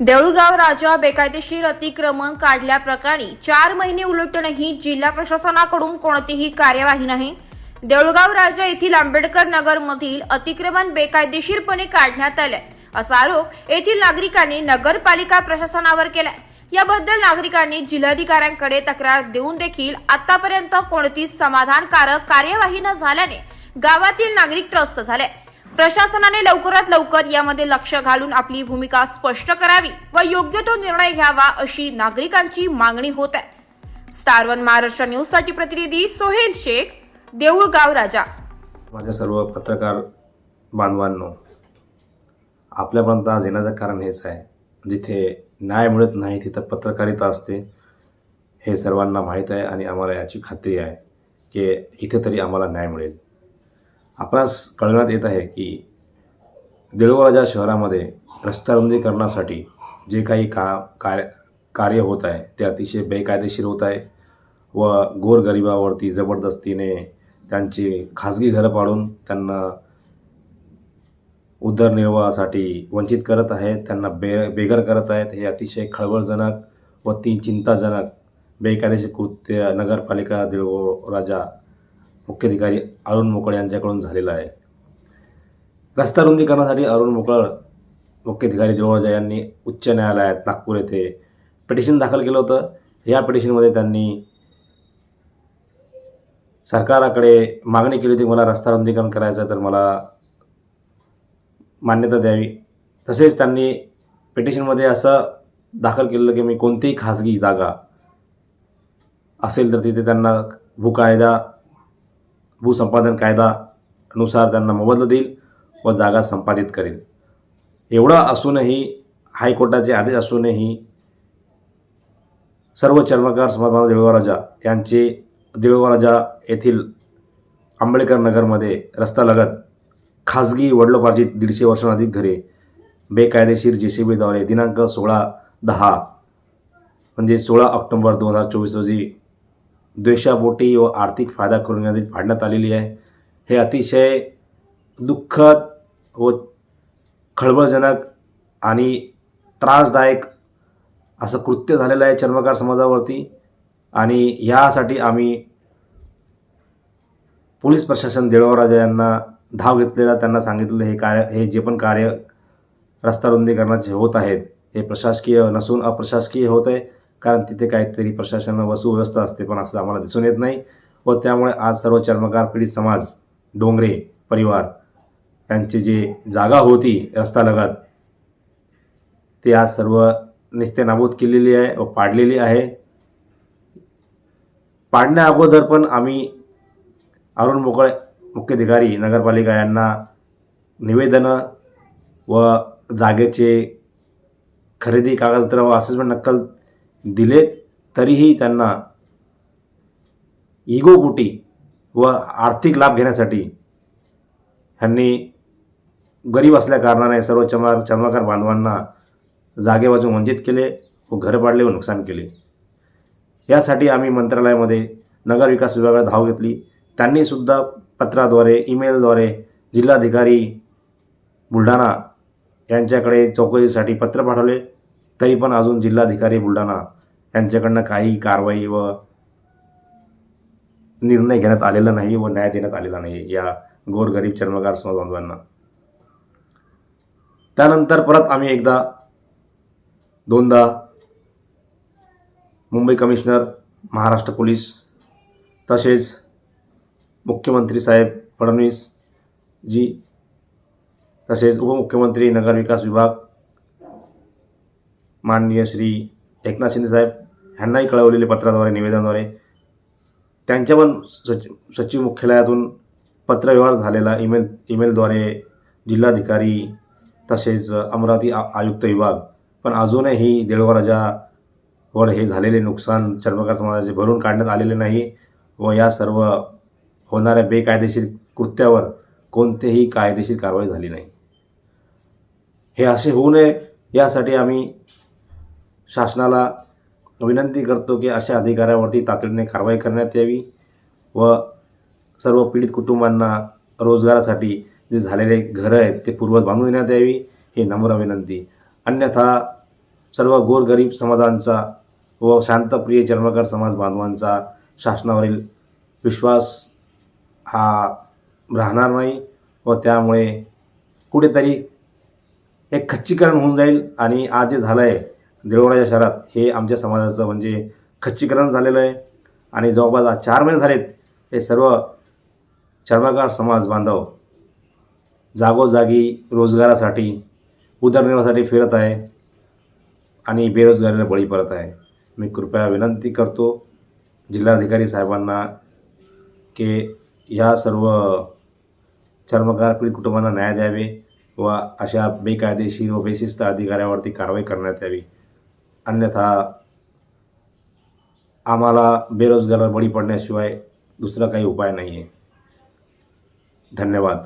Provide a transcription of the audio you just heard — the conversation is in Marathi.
देऊळगाव राजा बेकायदेशीर अतिक्रमण काढल्याप्रकरणी चार महिने उलटूनही जिल्हा प्रशासनाकडून कोणतीही कार्यवाही नाही. देऊळगाव राजा येथील आंबेडकर नगरमधील अतिक्रमण बेकायदेशीरपणे काढण्यात आले. असा आरोप येथील नागरिकांनी नगरपालिका प्रशासनावर केलाय. याबद्दल नागरिकांनी जिल्हाधिकाऱ्यांकडे तक्रार देऊन देखील आतापर्यंत कोणतीच समाधानकारक कार्यवाही न झाल्याने गावातील नागरिक त्रस्त झाले. प्रशासनाने लवकरात लवकर यामध्ये लक्ष घालून आपली भूमिका स्पष्ट करावी व योग्य तो निर्णय घ्यावा अशी नागरिकांची मागणी होत आहे. स्टार वन महाराष्ट्र न्यूजसाठी प्रतिनिधी सोहेल शेख देऊळगाव राजा. माझ्या सर्व पत्रकार बांधवांनो आपल्यापर्यंत आज येण्याचं कारण हेच आहे. जिथे न्याय मिळत नाही तिथं पत्रकारिता असते हे सर्वांना माहीत आहे आणि आम्हाला याची खात्री आहे की इथे तरी आम्हाला न्याय मिळेल. आपणास कळवण्यात येत आहे की देऊळगाव शहरामध्ये रस्ता रुंदीकरणासाठी जे काही का कार्य कार्य होत आहे ते अतिशय बेकायदेशीर होत आहे व गोरगरिबावरती जबरदस्तीने त्यांची खाजगी घरं पाडून त्यांना उदरनिर्वाहासाठी वंचित करत आहेत त्यांना बे बेघर करत आहेत हे अतिशय खळबळजनक व ती चिंताजनक बेकायदेशीर कृत्य नगरपालिका देऊळ राजा मुख्याधिकारी अरुण मोकळ यांच्याकडून झालेला आहे. रस्ता रुंदीकरणासाठी अरुण मोकळ मुख्याधिकारी देऊळराजा यांनी उच्च न्यायालयात नागपूर येथे पिटिशन दाखल केलं होतं. या पिटिशनमध्ये त्यांनी सरकाराकडे मागणी केली होती मला रस्ता रुंदीकरण करायचं तर मला मान्यता द्यावी. तसेच त्यांनी पिटिशनमध्ये असं दाखल केलेलं की मी कोणतीही खाजगी जागा असेल तर तिथे त्यांना भूकायदा भूसंपादन कायदानुसार त्यांना मोबदला देईल व जागा संपादित करेल. एवढं असूनही हायकोर्टाचे आदेश असूनही सर्व चर्मकार समाज देळगावराजा यांचे देळगावराजा येथील आंबेडकर नगरमध्ये रस्त्यालगत खाजगी वडिलोपार्जित दीडशे वर्षांधिक घरे बेकायदेशीर जे सी बीद्वारे दिनांक सोळा दहा म्हणजे सोळा ऑक्टोबर दोन हजार चोवीस रोजी द्वेषापोटी व आर्थिक फायदा करून यादी फाडण्यात आलेली आहे. हे अतिशय दुःखद व खळबळजनक आणि त्रासदायक असं कृत्य झालेलं आहे चर्मकार समाजावरती आणि यासाठी आम्ही पोलीस प्रशासन देळवराजा यांना धाव घेतलेला त्यांना सांगितलेलं हे कार्य हे जे पण कार्य रस्ता रुंदीकरणाचे होत आहेत हे प्रशासकीय नसून अप्रशासकीय होत आहे. कारण तिथे काहीतरी प्रशासन व सुव्यवस्था असते पण असं आम्हाला दिसून येत नाही. व त्यामुळे आज सर्व चर्मकार पीडित समाज डोंगरे परिवार यांची जी जागा होती रस्तालगत ते आज सर्व निस्ते नाबूद केलेली आहे व पाडलेली आहे. पाडण्या अगोदर पण आम्ही अरुण मोकळे मुख्याधिकारी नगरपालिका यांना निवेदनं व जागेचे खरेदी कागदपत्र व असेसमेंट नक्कल दिले तरीही त्यांना इगोपुटी व आर्थिक लाभ घेण्यासाठी ह्यांनी गरीब असल्याकारणाने सर्व चमा चर्मकार बांधवांना जागेबाजून वंचित केले व घरं पाडले व नुकसान केले. यासाठी आम्ही मंत्रालयामध्ये नगरविकास विभागात धाव घेतली. त्यांनीसुद्धा पत्राद्वारे ईमेलद्वारे जिल्हाधिकारी बुलढाणा यांच्याकडे चौकशीसाठी पत्र पाठवले. तरी पण अजून जिल्हाधिकारी बुलढाणा यांच्याकडनं काही कारवाई व निर्णय घेण्यात आलेला नाही व न्याय देण्यात आलेला नाही या गोरगरीब चर्मकार समाज बांधवांना. त्यानंतर परत आम्ही एकदा दोनदा मुंबई कमिशनर महाराष्ट्र पोलीस तसेच मुख्यमंत्री साहेब फडणवीस जी तसेच उपमुख्यमंत्री नगरविकास विभाग माननीय श्री एकनाथ शिंदेसाहेब ह्यांनाही कळवलेले पत्राद्वारे निवेदनाद्वारे त्यांच्या पण सचिव सचिव मुख्यालयातून पत्रव्यवहार झालेला ईमेल ईमेलद्वारे जिल्हाधिकारी तसेच अमरावती आ आयुक्त विभाग पण अजूनही देळवराजावर हे झालेले नुकसान चर्मकार समाजाचे भरून काढण्यात आलेले नाही व या सर्व होणाऱ्या बेकायदेशीर कृत्यावर कोणतेही कायदेशीर कारवाई झाली नाही. हे असे होऊ नये यासाठी आम्ही शासनाला विनंती करतो की अशा अधिकाऱ्यावरती तातडीने कारवाई करण्यात यावी व सर्व पीडित कुटुंबांना रोजगारासाठी जे झालेले घरं आहेत ते पूर्वज बांधून देण्यात यावी ही नम्र विनंती. अन्यथा सर्व गोरगरीब समाजांचा व शांतप्रिय चर्मकार समाज बांधवांचा शासनावरील विश्वास हा राहणार नाही व त्यामुळे कुठेतरी एक खच्चीकरण होऊन जाईल आणि आज जे झालं आहे देवळाच्या शहरात हे आमच्या समाजाचं म्हणजे खच्चीकरण झालेलं आहे. आणि जवळपास आज चार महिने झालेत हे सर्व चर्मकार समाज बांधव जागोजागी रोजगारासाठी उदरनिर्वाहासाठी फिरत आहे आणि बेरोजगारीला बळी पडत आहे. मी कृपया विनंती करतो जिल्हाधिकारी साहेबांना की ह्या सर्व चर्मकार पीडित कुटुंबांना न्याय द्यावे व अशा बेकायदेशीर व बेशिस्त अधिकाऱ्यावरती कारवाई करण्यात यावी. अन्यथा आम्हाला बेरोजगार बळी पडण्याशिवाय दुसरा काही उपाय नाही आहे धन्यवाद.